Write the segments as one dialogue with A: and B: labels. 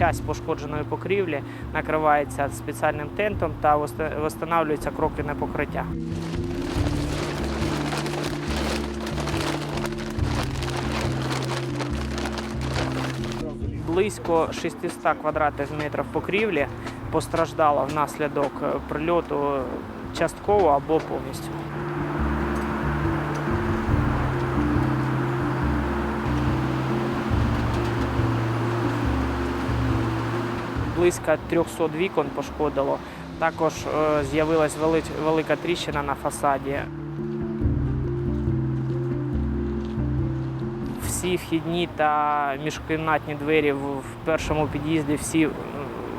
A: часть пошкодженої покрівлі накривається спеціальним тентом та встановлюються кроквіне покриття. Близько 600 квадратних метрів покрівлі постраждало внаслідок прильоту частково або повністю. Близько 300 вікон пошкодило. Також е, з'явилась велика тріщина на фасаді. Всі вхідні та міжкімнатні двері в першому під'їзді всі е,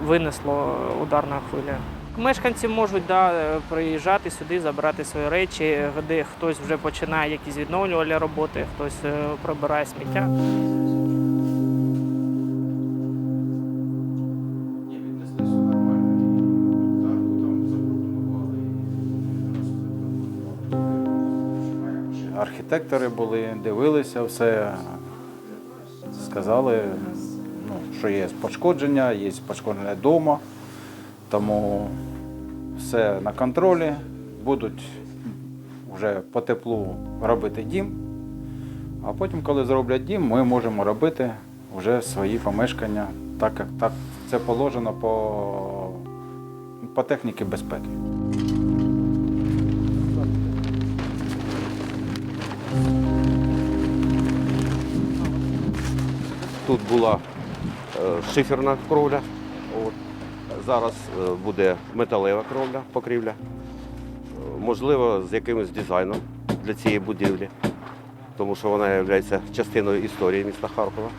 A: винесло ударною хвилею. Мешканці можуть да, е, приїжджати сюди, забирати свої речі, де хтось вже починає якісь відновлювальні роботи, хтось е, прибирає сміття.
B: Архітектори були, дивилися все, сказали, ну, що є пошкодження, є пошкодження вдома, тому все на контролі. Будуть вже по теплу робити дім, а потім, коли зроблять дім, ми можемо робити вже свої помешкання, так як так це положено по, по техніці безпеки.
C: Тут була е, шиферна кровля. От. Зараз е, буде металева кровля, покрівля. Е, Можливо, з якимось дизайном для цієї будівлі, тому що вона є частиною історії міста Харкова.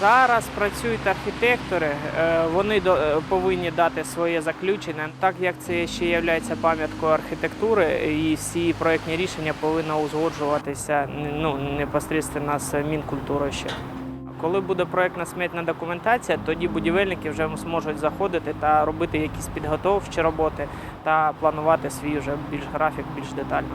A: Зараз працюють архітектори, е, вони е, повинні дати своє заключення. Так як це ще є пам'яткою архітектури, і всі проєктні рішення повинні узгоджуватися ну, непосередньо з Мінкультурою ще. Коли буде проєктна сметна документація, тоді будівельники вже зможуть заходити та робити якісь підготовчі роботи та планувати свій вже більш графік більш детально.